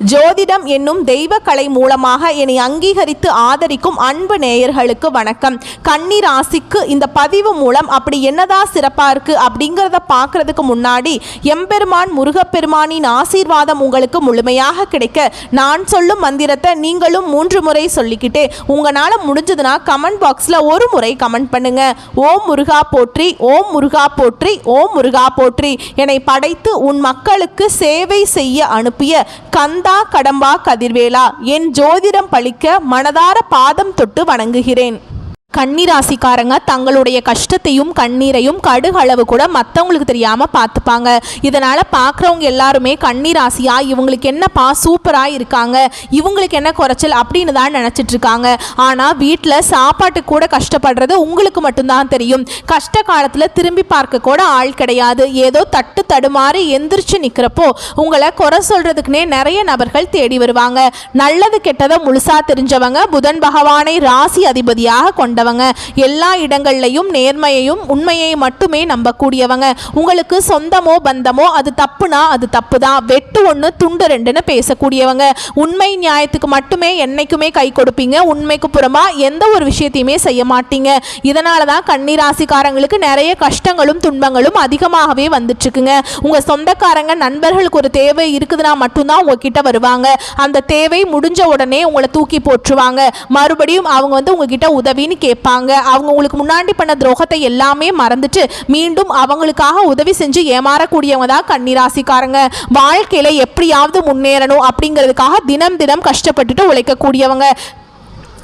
ஜோதிடம் என்னும் தெய்வ கலை மூலமாக என்னை அங்கீகரித்து ஆதரிக்கும் அன்பு நேயர்களுக்கு வணக்கம். கன்னி ராசிக்கு இந்த பதிவு மூலம் அப்படி என்னதான் சிறப்பா இருக்கு அப்படிங்கிறத பார்க்கறதுக்கு முன்னாடி எம்பெருமான் முருகப்பெருமானின் ஆசீர்வாதம் உங்களுக்கு முழுமையாக கிடைக்க நான் சொல்லும் மந்திரத்தை நீங்களும் மூன்று முறை சொல்லிக்கிட்டே உங்களால் முடிஞ்சதுன்னா கமெண்ட் பாக்ஸில் ஒரு முறை கமெண்ட் பண்ணுங்க. ஓம் முருகா போற்றி ஓம் முருகா போற்றி ஓம் முருகா போற்றி. என்னை படைத்து உன் மக்களுக்கு சேவை செய்ய அனுப்பிய கந்த கடம்பா கதிர்வேலா என் ஜோதிடம் பழிக்க மனதார பாதம் தொட்டு வணங்குகிறேன். கன்னிராசிக்காரங்க தங்களுடைய கஷ்டத்தையும் கண்ணீரையும் கடுகளவு கூட மற்றவங்களுக்கு தெரியாமல் பார்த்துப்பாங்க. இதனால் பார்க்குறவங்க எல்லாருமே கன்னிராசியா இவங்களுக்கு என்னப்பா சூப்பராக இருக்காங்க இவங்களுக்கு என்ன குறைச்சல் அப்படின்னு தான் நினச்சிட்ருக்காங்க இருக்காங்க. வீட்டில் சாப்பாட்டுக்கு கூட கஷ்டப்படுறது உங்களுக்கு மட்டும்தான் தெரியும். கஷ்ட காலத்தில் திரும்பி பார்க்க கூட ஆள் கிடையாது. ஏதோ தட்டு தடுமாறி எந்திரிச்சு நிற்கிறப்போ உங்களை குறை சொல்கிறதுக்குனே நிறைய நபர்கள் தேடி வருவாங்க. நல்லது கெட்டதை முழுசாக தெரிஞ்சவங்க புதன் பகவானை ராசி அதிபதியாக கொண்டு கொண்டவங்க எல்லா இடங்கள்லையும் நேர்மையையும் உண்மையை மட்டுமே நம்பக்கூடியவங்க. உங்களுக்கு சொந்தமோ பந்தமோ அது தப்புனா அது தப்பு தான் வெட்டு ஒன்று துண்டு ரெண்டுன்னு பேசக்கூடியவங்க. உண்மை நியாயத்துக்கு மட்டுமே என்னைக்குமே கை கொடுப்பீங்க. உண்மைக்கு புறமா எந்த ஒரு விஷயத்தையுமே செய்ய மாட்டீங்க. இதனால தான் கன்னிராசிக்காரங்களுக்கு நிறைய கஷ்டங்களும் துன்பங்களும் அதிகமாகவே வந்துட்டுருக்குங்க. உங்கள் சொந்தக்காரங்க நண்பர்களுக்கு ஒரு தேவை இருக்குதுன்னா மட்டும்தான் உங்ககிட்ட வருவாங்க. அந்த தேவை முடிஞ்ச உடனே உங்களை தூக்கி போட்டுருவாங்க. மறுபடியும் அவங்க வந்து உங்ககிட்ட உதவின்னு கேட்பாங்க. அவங்க உங்களுக்கு முன்னாடி பண்ண துரோகத்தை எல்லாமே மறந்துட்டு மீண்டும் அவங்களுக்காக உதவி செஞ்சு ஏமாறக்கூடியவங்க தான் கன்னிராசிக்காரங்க. வாழ்க்கையில எப்படியாவது முன்னேறணும் அப்படிங்கிறதுக்காக தினம் தினம் கஷ்டப்பட்டுட்டு உழைக்கக்கூடியவங்க.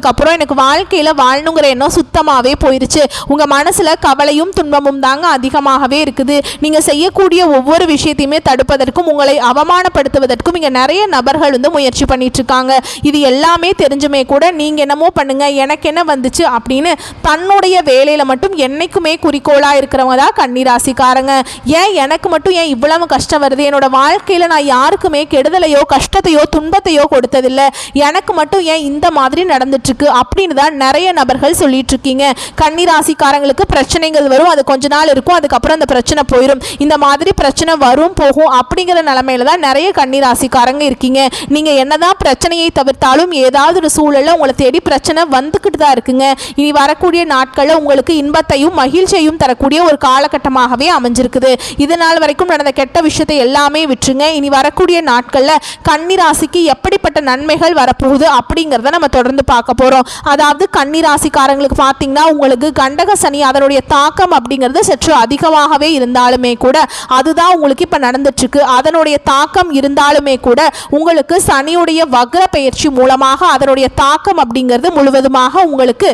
அதுக்கப்புறம் எனக்கு வாழ்க்கையில் வாழணுங்கிற எண்ணம் சுத்தமாகவே போயிருச்சு. உங்கள் மனசில் கவலையும் துன்பமும் தாங்க அதிகமாகவே இருக்குது. நீங்கள் செய்யக்கூடிய ஒவ்வொரு விஷயத்தையுமே தடுப்பதற்கும் உங்களை அவமானப்படுத்துவதற்கும் இங்கே நிறைய நபர்கள் வந்து முயற்சி பண்ணிட்டு இருக்காங்க இது எல்லாமே தெரிஞ்சுமே கூட நீங்கள் என்னமோ பண்ணுங்க எனக்கு என்ன வந்துச்சு அப்படின்னு தன்னுடைய வேலையில் மட்டும் என்னைக்குமே குறிக்கோளாக இருக்கிறவங்க தான் கன்னிராசிக்காரங்க. ஏன் எனக்கு மட்டும் ஏன் இவ்வளவு கஷ்டம் வருது? என்னோட வாழ்க்கையில் நான் யாருக்குமே கெடுதலையோ கஷ்டத்தையோ துன்பத்தையோ கொடுத்ததில்லை. எனக்கு மட்டும் ஏன் இந்த மாதிரி நடந்துட்டு இருக்கு அப்படின்னு தான் நிறைய நபர்கள் சொல்லிட்டு இருக்கீங்க. கன்னிராசிக்காரங்களுக்கு பிரச்சனைகள் வரும். அது கொஞ்ச நாள் இருக்கும். அதுக்கப்புறம் அந்த பிரச்சனை போயிடும் இந்த மாதிரி பிரச்சனை வரும் போகும் அப்படிங்கிற நிலமையில தான் நிறைய கன்னிராசிக்காரங்க இருக்கீங்க. நீங்க என்னதான் பிரச்சனையை தவிர்த்தாலும் ஏதாவது ஒரு சூழல்ல உங்களை தேடி பிரச்சனை வந்துக்கிட்டு தான் இருக்குங்க. இனி வரக்கூடிய நாட்களில் உங்களுக்கு இன்பத்தையும் மகிழ்ச்சியையும் தரக்கூடிய ஒரு காலகட்டமாகவே அமைஞ்சிருக்குது. இது நாள் வரைக்கும் நடந்த கெட்ட விஷயத்தை எல்லாமே விட்டுருங்க. இனி வரக்கூடிய நாட்களில் கன்னிராசிக்கு எப்படிப்பட்ட நன்மைகள் வரப்போகுது அப்படிங்கிறத நம்ம தொடர்ந்து பார்க்க போகிறோம் அதாவது கன்னிராசிக்காரங்களுக்கு பார்த்தீங்கன்னா உங்களுக்கு கண்டக சனி அதனுடைய தாக்கம் அப்படிங்கிறது சற்று அதிகமாகவே இருந்தாலுமே கூட அதுதான் உங்களுக்கு இப்போ நடந்துட்டுருக்கு. அதனுடைய தாக்கம் இருந்தாலுமே கூட உங்களுக்கு சனியுடைய வக்ர பயிற்சி மூலமாக அதனுடைய தாக்கம் அப்படிங்கிறது முழுவதுமாக உங்களுக்கு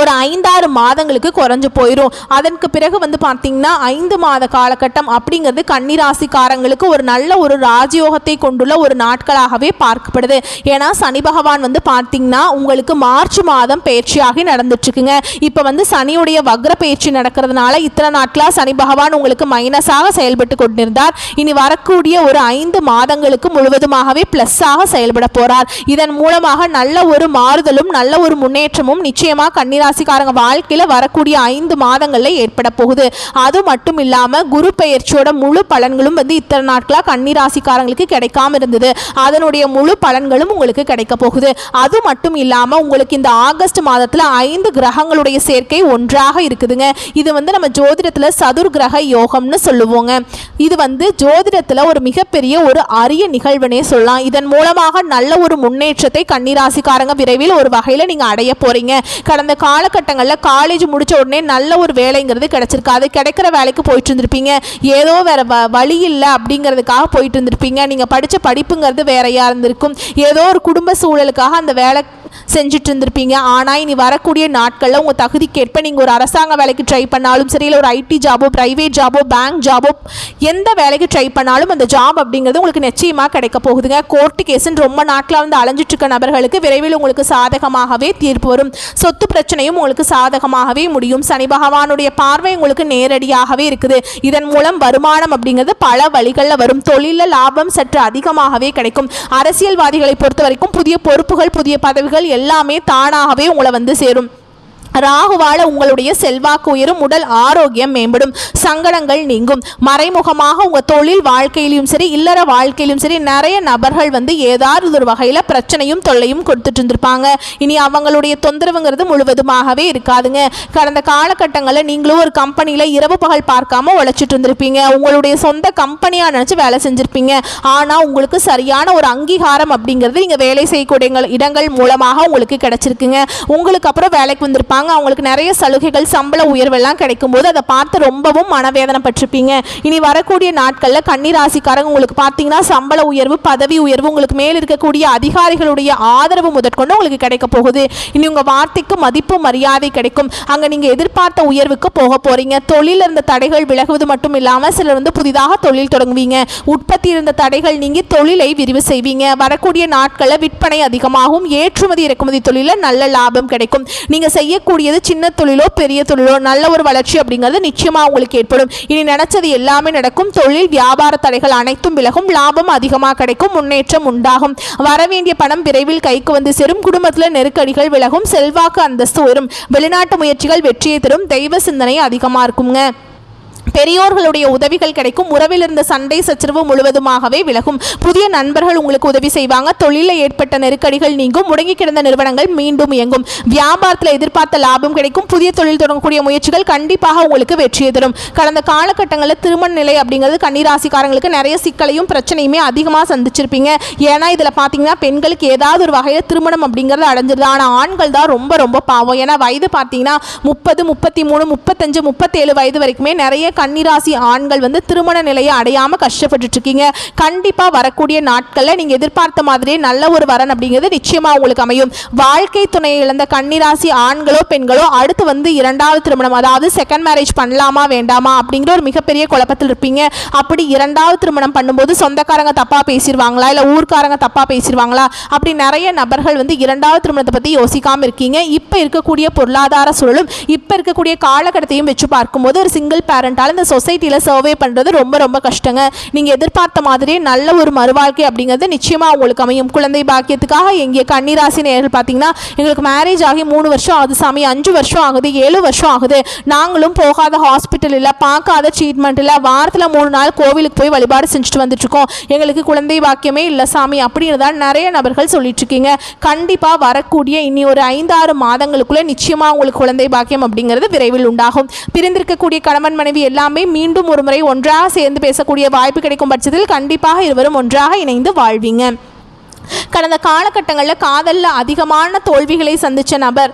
ஒரு ஐந்தாறு மாதங்களுக்கு குறைஞ்சு போயிடும் அதற்கு பிறகு வந்து பார்த்தீங்கன்னா ஐந்து மாத காலகட்டம் அப்படிங்கிறது கன்னிராசிக்காரங்களுக்கு ஒரு நல்ல ஒரு ராஜயோகத்தை கொண்டுள்ள ஒரு நாட்களாகவே பார்க்கப்படுது. ஏன்னா சனி பகவான் வந்து பார்த்தீங்கன்னா உங்களுக்கு மார்ச் மாதம் பயிற்சியாகி நடந்துட்டுருக்குங்க. இப்போ வந்து சனியுடைய வக்ர பயிற்சி நடக்கிறதுனால இத்தனை நாட்களாக சனி பகவான் உங்களுக்கு மைனஸாக செயல்பட்டு கொண்டிருந்தார். இனி வரக்கூடிய ஒரு ஐந்து மாதங்களுக்கு முழுவதுமாகவே ப்ளஸ்ஸாக செயல்பட போகிறார் இதன் மூலமாக நல்ல ஒரு மாறுதலும் நல்ல ஒரு முன்னேற்றமும் நிச்சயமாக ராசிக்காரங்க வாழ்க்கையில் வரக்கூடிய ஐந்து மாதங்களில் ஏற்பட போகுது. அது மட்டும் இல்லாமல் குரு பெயர்ச்சியோட முழு பலன்களும் வந்து இத்தனை நாட்களாக கன்னிராசிக்காரங்களுக்கு கிடைக்காம இருந்தது. அதனுடைய முழு பலன்களும் உங்களுக்கு கிடைக்க போகுது. அது மட்டும் இல்லாமல் உங்களுக்கு இந்த ஆகஸ்ட் மாதத்தில் ஐந்து கிரகங்களுடைய சேர்க்கை ஒன்றாக இருக்குதுங்க. இது வந்து நம்ம ஜோதிடத்தில் சதுர் கிரக யோகம்னு சொல்லுவோங்க. இது வந்து ஜோதிடத்தில் ஒரு மிகப்பெரிய ஒரு அரிய நிகழ்வுனே சொல்லலாம். இதன் மூலமாக நல்ல ஒரு முன்னேற்றத்தை கன்னிராசிக்காரங்க விரைவில் ஒரு வகையில் நீங்கள் அடைய போகிறீங்க கடந்த காலகட்டங்களில் காலேஜ் முடித்த உடனே நல்ல ஒரு வேலைங்கிறது கிடச்சிருக்கு. அது கிடைக்கிற வேலைக்கு போயிட்டு இருந்திருப்பீங்க. ஏதோ வேறு வ வழி இல்லை அப்படிங்கிறதுக்காக போயிட்டு இருந்திருப்பீங்க. நீங்கள் படித்த படிப்புங்கிறது வேறையாக இருந்திருக்கும். ஏதோ ஒரு குடும்ப சூழலுக்காக அந்த வேலை செஞ்சுட்டு இருந்திருப்பீங்க ஆனால் இனி வரக்கூடிய நாட்களில் உங்கள் தகுதிக்கேற்ப நீங்கள் ஒரு அரசாங்க வேலைக்கு ட்ரை பண்ணாலும் சரி இல்லை ஒரு ஐடி ஜாபோ ப்ரைவேட் ஜாபோ பேங்க் ஜாபோ எந்த வேலைக்கு ட்ரை பண்ணாலும் அந்த ஜாப் அப்படிங்கிறது உங்களுக்கு நிச்சயமாக கிடைக்க போகுதுங்க. கோர்ட்டு கேஸுன்னு ரொம்ப நாட்களாக வந்து அலைஞ்சிட்ருக்க நபர்களுக்கு விரைவில் உங்களுக்கு சாதகமாகவே தீர்ப்பு வரும். சொத்து பிரச்சனையும் உங்களுக்கு சாதகமாகவே முடியும். சனி பகவானுடைய பார்வை உங்களுக்கு நேரடியாகவே இருக்குது. இதன் மூலம் வருமானம் அப்படிங்கிறது பல வழிகளில் வரும். தொழிலில் லாபம் சற்று அதிகமாகவே கிடைக்கும். அரசியல்வாதிகளை பொறுத்த வரைக்கும் புதிய பொறுப்புகள் புதிய பதவிகள் எல்லாமே தானாகவே உங்களை வந்து சேரும். ராகுவால உங்களுடைய செல்வாக்கு உயரும் உடல் ஆரோக்கியம் மேம்படும். சங்கடங்கள் நீங்கும். மறைமுகமாக உங்கள் தொழில் வாழ்க்கையிலும் சரி இல்லற வாழ்க்கையிலும் சரி நிறைய நபர்கள் வந்து ஏதாவது ஒரு வகையில் பிரச்சனையும் தொல்லையும் கொடுத்துட்டு இருந்திருப்பாங்க. இனி அவங்களுடைய தொந்தரவுங்கிறது முழுவதுமாகவே இருக்காதுங்க. கடந்த காலகட்டங்களில் நீங்களும் ஒரு கம்பெனியில் இரவு பகல் பார்க்காம உழைச்சிட்டு இருந்திருப்பீங்க. உங்களுடைய சொந்த கம்பெனியாக நினச்சி வேலை செஞ்சுருப்பீங்க. ஆனால் உங்களுக்கு சரியான ஒரு அங்கீகாரம் அப்படிங்கிறது நீங்கள் வேலை செய்யக்கூடிய இடங்கள் மூலமாக உங்களுக்கு கிடைச்சிருக்குங்க. உங்களுக்கு அப்புறம் வேலைக்கு வந்திருப்பாங்க. அவங்களுக்கு நிறைய சலுகைகள் சம்பள உயர்வெல்லாம் கிடைக்கும்போது அதை பார்த்து ரொம்பவும் மனவேதனைப்பட்டிருப்பீங்க இனி வரக்கூடிய நாட்களில் கன்னிராசிக்காரங்க உங்களுக்கு பார்த்தீங்கன்னா சம்பள உயர்வு பதவி உயர்வு உங்களுக்கு மேல் இருக்கக்கூடிய அதிகாரிகளுடைய ஆதரவு முதற்கொண்டு உங்களுக்கு கிடைக்க போகுது. இனி உங்கள் வார்த்தைக்கு மதிப்பு மரியாதை கிடைக்கும். அங்கே நீங்கள் எதிர்பார்த்த உயர்வுக்கு போக போறீங்க. தொழில் இருந்த தடைகள் விலகுவது மட்டும் இல்லாமல் சிலர் வந்து புதிதாக தொழில் தொடங்குவீங்க. உற்பத்தி இருந்த தடைகள் நீங்கி தொழிலை விரிவு செய்வீங்க. வரக்கூடிய நாட்களில் விற்பனை அதிகமாகும். ஏற்றுமதி இறக்குமதி தொழிலில் நல்ல லாபம் கிடைக்கும். நீங்கள் செய்யக்கூடிய செய்யக்கூடியது சின்ன தொழிலோ பெரிய தொழிலோ நல்ல ஒரு வளர்ச்சி அப்படிங்கிறது நிச்சயமாக உங்களுக்கு ஏற்படும். இனி நினைச்சது எல்லாமே நடக்கும். தொழில் வியாபார தடைகள் அனைத்தும் விலகும். லாபம் அதிகமாக கிடைக்கும். முன்னேற்றம் உண்டாகும். வரவேண்டிய பணம் விரைவில் கைக்கு வந்து சேரும். குடும்பத்தில் நெருக்கடிகள் விலகும். செல்வாக்கு அந்தஸ்து உயரும். வெளிநாட்டு முயற்சிகள் வெற்றியை தரும். தெய்வ சிந்தனை அதிகமாக இருக்குங்க. பெரியோர்களுடைய உதவிகள் கிடைக்கும். உறவில் இருந்த சண்டை சச்சரவு முழுவதுமாகவே விலகும். புதிய நண்பர்கள் உங்களுக்கு உதவி செய்வாங்க. தொழிலில் ஏற்பட்ட நெருக்கடிகள் நீங்கும். முடங்கி கிடந்த நிறுவனங்கள் மீண்டும் இயங்கும். வியாபாரத்தில் எதிர்பார்த்த லாபம் கிடைக்கும். புதிய தொழில் தொடங்கக்கூடிய முயற்சிகள் கண்டிப்பாக உங்களுக்கு வெற்றியை தரும். கடந்த காலகட்டங்களில் திருமண நிலை அப்படிங்கிறது கன்னிராசிக்காரங்களுக்கு நிறைய சிக்கலையும் பிரச்சனையுமே அதிகமாக சந்திச்சிருப்பீங்க. ஏன்னா இதில் பார்த்தீங்கன்னா பெண்களுக்கு ஏதாவது ஒரு வகையில் திருமணம் அப்படிங்கிறது அடைஞ்சிருது. ஆனால் ஆண்கள் தான் ரொம்ப ரொம்ப பாவம். ஏன்னா வயது பார்த்தீங்கன்னா முப்பது முப்பத்தி மூணு முப்பத்தஞ்சு முப்பத்தேழு வயது வரைக்குமே நிறைய கன்னிராசி ஆண்கள் வந்து திருமண நிலையை அடையாமல் கஷ்டப்பட்டுட்டு இருக்கீங்க கண்டிப்பாக வரக்கூடிய நாட்களில் நீங்கள் எதிர்பார்த்த மாதிரியே நல்ல ஒரு வரன் அப்படிங்கிறது நிச்சயமாக உங்களுக்கு அமையும். வாழ்க்கை துணையை இழந்த கன்னிராசி ஆண்களோ பெண்களோ அடுத்து வந்து இரண்டாவது திருமணம் அதாவது செகண்ட் மேரேஜ் பண்ணலாமா வேண்டாமா அப்படிங்கிற ஒரு மிகப்பெரிய குழப்பத்தில் இருப்பீங்க. அப்படி இரண்டாவது திருமணம் பண்ணும்போது சொந்தக்காரங்க தப்பாக பேசிடுவாங்களா இல்லை ஊர்க்காரங்க தப்பாக பேசிடுவாங்களா அப்படி நிறைய நபர்கள் வந்து இரண்டாவது திருமணத்தை பற்றி யோசிக்காமல் இருக்கீங்க. இப்போ இருக்கக்கூடிய பொருளாதார சூழலும் இப்போ இருக்கக்கூடிய காலகட்டத்தையும் வச்சு பார்க்கும்போது ஒரு சிங்கிள் பேரண்டால் இந்த சொசைட்டியில் சர்வே பண்ணுறது ரொம்ப ரொம்ப கஷ்டங்க. நீங்கள் எதிர்பார்த்த மாதிரியே நல்ல ஒரு மறுவாழ்க்கை அப்படிங்கிறது நிச்சயமாக உங்களுக்கு அமையும். குழந்தை பாக்கியத்துக்காக எங்கே கன்னிராசி நேர்கள் பார்த்தீங்கன்னா எங்களுக்கு மேரேஜ் ஆகி மூணு வருஷம் ஆகுது சாமி அஞ்சு வருஷம் ஆகுது ஏழு வருஷம் ஆகுது. நாங்களும் போகாத ஹாஸ்பிட்டல் இல்லை பார்க்காத ட்ரீட்மெண்ட் இல்லை வாரத்தில் மூணு நாள் கோவிலுக்கு போய் வழிபாடு செஞ்சுட்டு வந்துட்டுருக்கோம். எங்களுக்கு குழந்தை பாக்கியமே இல்லை சாமி அப்படின்னு தான் நிறைய நபர்கள் சொல்லிட்டு இருக்கீங்க கண்டிப்பாக வரக்கூடிய இனி ஒரு ஐந்தாறு மாதங்களுக்குள்ளே நிச்சயமாக உங்களுக்கு குழந்தை பாக்கியம் அப்படிங்கிறது விரைவில் உண்டாகும். பிரிந்திருக்கக்கூடிய கணவன் மனைவி எல்லாமே மீண்டும் ஒரு முறை ஒன்றாக சேர்ந்து பேசக்கூடிய வாய்ப்பு கிடைக்கும் பட்சத்தில் கண்டிப்பாக இருவரும் ஒன்றாக இணைந்து வாழ்வீங்க. கடந்த காலகட்டங்களில் காதலில் அதிகமான தோல்விகளை சந்தித்த நபர்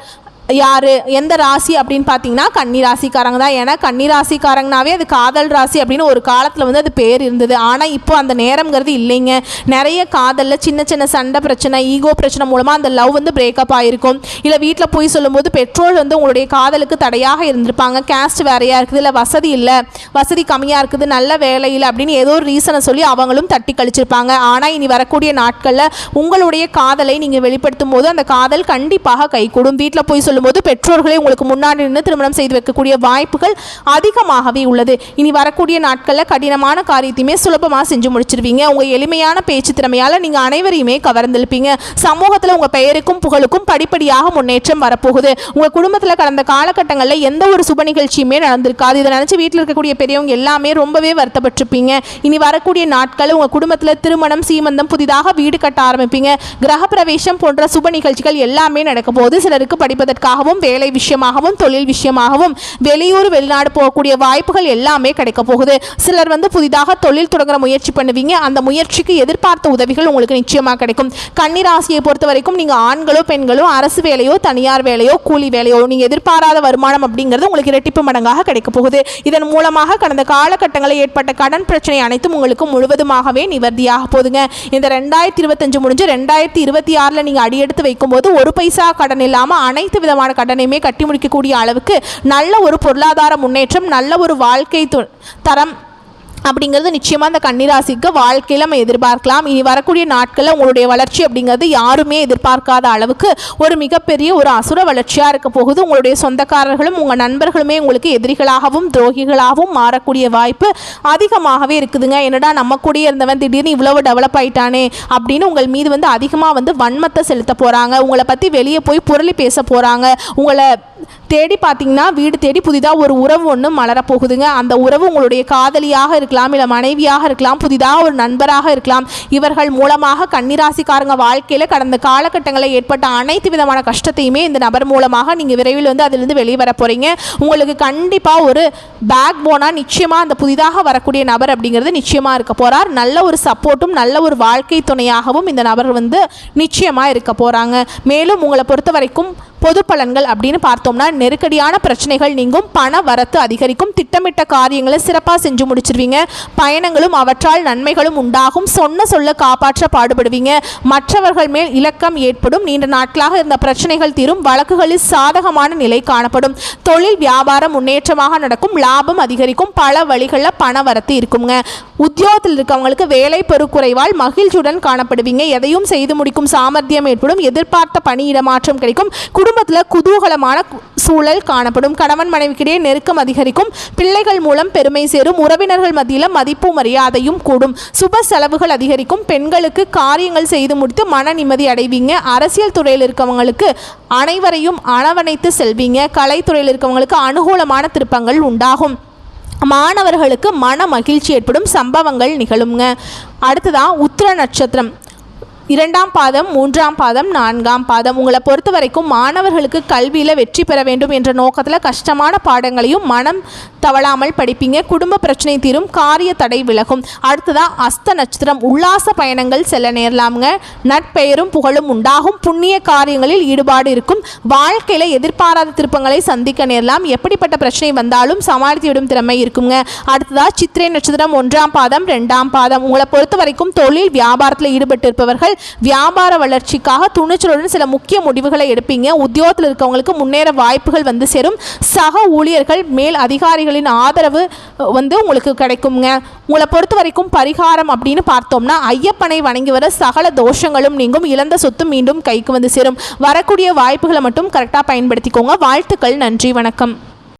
யார் எந்த ராசி அப்படின்னு பார்த்தீங்கன்னா கன்னி ராசிக்காரங்க தான். ஏன்னா கன்னி ராசிக்காரங்கனாவே அது காதல் ராசி அப்படின்னு ஒரு காலத்தில் வந்து அது பேர் இருந்தது. ஆனால் இப்போ அந்த நேரம்ங்கிறது இல்லைங்க. நிறைய காதலில் சின்ன சின்ன சண்டை பிரச்சனை ஈகோ பிரச்சனை மூலமாக அந்த லவ் வந்து பிரேக்கப் ஆகிருக்கும் இல்லை வீட்டில் போய் சொல்லும்போது பெட்ரோல் வந்து உங்களுடைய காதலுக்கு தடையாக இருந்திருப்பாங்க. கேஸ்ட் வேறையாக இருக்குது இல்லை வசதி இல்லை. வசதி கம்மியாக இருக்குது நல்ல வேலை இல்லை அப்படின்னு ஏதோ ஒரு ரீசனை சொல்லி அவங்களும் தட்டி கழிச்சிருப்பாங்க. ஆனால் இனி வரக்கூடிய நாட்களில் உங்களுடைய காதலை நீங்கள் வெளிப்படுத்தும் போது அந்த காதல் கண்டிப்பாக கைகூடும். வீட்டில் போய் சொல்லும் சொல்லும்போது பெற்றோர்களே உங்களுக்கு முன்னாடி நின்று திருமணம் செய்து வைக்கக்கூடிய வாய்ப்புகள் அதிகமாகவே உள்ளது. இனி வரக்கூடிய நாட்களில் கடினமான காரியத்தையுமே சுலபமாக செஞ்சு முடிச்சிருவீங்க. உங்கள் எளிமையான பேச்சு திறமையால் நீங்கள் அனைவரையுமே கவர்ந்திருப்பீங்க. சமூகத்தில் உங்கள் பெயருக்கும் புகழுக்கும் படிப்படியாக முன்னேற்றம் வரப்போகுது. உங்கள் குடும்பத்தில் கடந்த காலகட்டங்களில் எந்த ஒரு சுப நிகழ்ச்சியுமே நடந்திருக்காது. இதை நினச்சி வீட்டில் இருக்கக்கூடிய பெரியவங்க எல்லாமே ரொம்பவே வருத்தப்பட்டிருப்பீங்க. இனி வரக்கூடிய நாட்கள் உங்கள் குடும்பத்தில் திருமணம் சீமந்தம் புதிதாக வீடு கட்ட ஆரம்பிப்பீங்க. கிரகப்பிரவேசம் போன்ற சுப நிகழ்ச்சிகள் எல்லாமே நடக்கும் போது சிலருக்கு படிப்பதற்காக விஷயத்துக்காகவும் வேலை விஷயமாகவும் தொழில் விஷயமாகவும் வெளியூர் வெளிநாடு போகக்கூடிய வாய்ப்புகள் எல்லாமே கிடைக்க போகுது. சிலர் வந்து புதிதாக தொழில் தொடங்குற முயற்சி பண்ணுவீங்க. அந்த முயற்சிக்கு எதிர்பார்த்த உதவிகள் உங்களுக்கு நிச்சயமாக கிடைக்கும். கன்னிராசியை பொறுத்த வரைக்கும் நீங்கள் ஆண்களோ பெண்களோ அரசு வேலையோ தனியார் வேலையோ கூலி வேலையோ நீங்கள் எதிர்பாராத வருமானம் அப்படிங்கிறது உங்களுக்கு இரட்டிப்பு மடங்காக கிடைக்க போகுது. இதன் மூலமாக கடந்த காலகட்டங்களில் ஏற்பட்ட கடன் பிரச்சனை அனைத்தும் உங்களுக்கு முழுவதுமாகவே நிவர்த்தியாக போகுதுங்க. இந்த ரெண்டாயிரத்தி இருபத்தஞ்சு முடிஞ்சு ரெண்டாயிரத்தி இருபத்தி ஆறில் நீங்கள் அடியெடுத்து வைக்கும்போது ஒரு பைசா கடன் இல்லாமல் அனைத்து விதமான கடனையுமே கட்டி முடிக்கக்கூடிய அளவுக்கு நல்ல ஒரு பொருளாதார முன்னேற்றம் நல்ல ஒரு வாழ்க்கை தரம் அப்படிங்கிறது நிச்சயமாக அந்த கன்னிராசிக்கு வாழ்க்கையில் நம்ம எதிர்பார்க்கலாம். இனி வரக்கூடிய நாட்களில் உங்களுடைய வளர்ச்சி அப்படிங்கிறது யாருமே எதிர்பார்க்காத அளவுக்கு ஒரு மிகப்பெரிய ஒரு அசுர வளர்ச்சியாக இருக்க போகுது. உங்களுடைய சொந்தக்காரர்களும் உங்கள் நண்பர்களுமே உங்களுக்கு எதிரிகளாகவும் துரோகிகளாகவும் மாறக்கூடிய வாய்ப்பு அதிகமாகவே இருக்குதுங்க. என்னடா நம்ம கூடயே இருந்தவன் திடீர்னு இவ்வளவு டெவலப் ஆயிட்டானே அப்படின்னு உங்கள் மீது வந்து அதிகமாக வந்து வன்மத்தை செலுத்த போகிறாங்க உங்களை பற்றி வெளியே போய் புரளி பேச போகிறாங்க உங்களை தேடி பார்த்தீங்கன்னா வீடு தேடி புதிதாக ஒரு உறவு ஒன்று மலரப்போகுதுங்க அந்த உறவு உங்களுடைய காதலியாக இருக்கலாம் இல்லை மனைவியாக இருக்கலாம் புதிதாக ஒரு நண்பராக இருக்கலாம். இவர்கள் மூலமாக கன்னிராசிக்காரங்க வாழ்க்கையில் கடந்த காலகட்டங்களில் ஏற்பட்ட அனைத்து விதமான கஷ்டத்தையுமே இந்த நபர் மூலமாக நீங்கள் விரைவில் வந்து அதிலிருந்து வெளியே வர போகிறீங்க உங்களுக்கு கண்டிப்பாக ஒரு பேக் போனாக நிச்சயமாக அந்த புதிதாக வரக்கூடிய நபர் அப்படிங்கிறது நிச்சயமாக இருக்க போகிறார் நல்ல ஒரு சப்போர்ட்டும் நல்ல ஒரு வாழ்க்கை துணையாகவும் இந்த நபர் வந்து நிச்சயமாக இருக்க போகிறாங்க மேலும் உங்களை பொறுத்த வரைக்கும் பொது பலன்கள் அப்படின்னு பார்த்தோம்னா நெருக்கடியான பிரச்சனைகள் நீங்கும் பண வரத்து அதிகரிக்கும் திட்டமிட்ட காரியங்களை சிறப்பாக செஞ்சு முடிச்சிருவீங்க. பயணங்களும் அவற்றால் நன்மைகளும் உண்டாகும். சொன்ன சொல்ல காப்பாற்ற பாடுபடுவீங்க. மற்றவர்கள் மேல் இலக்கம் ஏற்படும். நீண்ட நாட்களாக இருந்த பிரச்சனைகள் தீரும். வழக்குகளில் சாதகமான நிலை காணப்படும். தொழில் வியாபாரம் முன்னேற்றமாக நடக்கும். லாபம் அதிகரிக்கும். பல வழிகளில் பண வரத்து இருக்குங்க. உத்தியோகத்தில் இருக்கவங்களுக்கு வேலை பெருக்குறைவால் மகிழ்ச்சியுடன் காணப்படுவீங்க. எதையும் செய்து முடிக்கும் சாமர்த்தியம் ஏற்படும். எதிர்பார்த்த பணியிட மாற்றம் கிடைக்கும். குடும்பத்தில் குதூகலமான சூழல் காணப்படும். கணவன் மனைவிக்கிடையே நெருக்கம் அதிகரிக்கும். பிள்ளைகள் மூலம் பெருமை சேரும். உறவினர்கள் மத்தியில் மதிப்பு மரியாதையும் கூடும். சுப செலவுகள் அதிகரிக்கும். பெண்களுக்கு காரியங்கள் செய்து முடித்து மன நிம்மதி அடைவீங்க. அரசியல் துறையில் இருக்கவங்களுக்கு அனைவரையும் அணவணைத்து செல்வீங்க. கலைத்துறையில் இருக்கவங்களுக்கு அனுகூலமான திருப்பங்கள் உண்டாகும். மாணவர்களுக்கு மன மகிழ்ச்சி ஏற்படும். சம்பவங்கள் நிகழுங்க. அடுத்ததான் உத்திர நட்சத்திரம். இரண்டாம் பாதம் மூன்றாம் பாதம் நான்காம் பாதம். உங்களை பொறுத்த வரைக்கும் மாணவர்களுக்கு கல்வியில் வெற்றி பெற வேண்டும் என்ற நோக்கத்தில் கஷ்டமான பாடங்களையும் மனம் தவழாமல் படிப்பீங்க. குடும்ப பிரச்சனை தீரும் காரிய தடை விலகும். அடுத்ததாக அஸ்த நட்சத்திரம் உல்லாச பயணங்கள் செல்ல நேரலாமுங்க. நட்பெயரும் புகழும் உண்டாகும். புண்ணிய காரியங்களில் ஈடுபாடு இருக்கும். வாழ்க்கையில் எதிர்பாராத திருப்பங்களை சந்திக்க நேரலாம். எப்படிப்பட்ட பிரச்சனை வந்தாலும் சமாளித்து விடும் திறமை இருக்குங்க. அடுத்ததா சித்திரை நட்சத்திரம் ஒன்றாம் பாதம் ரெண்டாம் பாதம். உங்களை பொறுத்த வரைக்கும் தொழில் வியாபாரத்தில் ஈடுபட்டு இருப்பவர்கள் வியாபார வளர்ச்சிக்காக துணிச்சலுடன் சில முக்கிய முடிவுகளை எடுப்பீங்க. உத்தியோகத்தில் இருக்கவங்களுக்கு முன்னேற வாய்ப்புகள் வந்து சேரும். சக ஊழியர்கள் மேல் அதிகாரிகளின் ஆதரவு வந்து உங்களுக்கு கிடைக்குங்க. உங்களை பொறுத்த வரைக்கும் பரிகாரம் அப்படின்னு பார்த்தோம்னா ஐயப்பனை வணங்கி வர சகல தோஷங்களும் நீங்கும். இழந்த சொத்து மீண்டும் கைக்கு வந்து சேரும். வரக்கூடிய வாய்ப்புகளை மட்டும் கரெக்டாக பயன்படுத்திக்கோங்க. வாழ்த்துக்கள். நன்றி. வணக்கம்.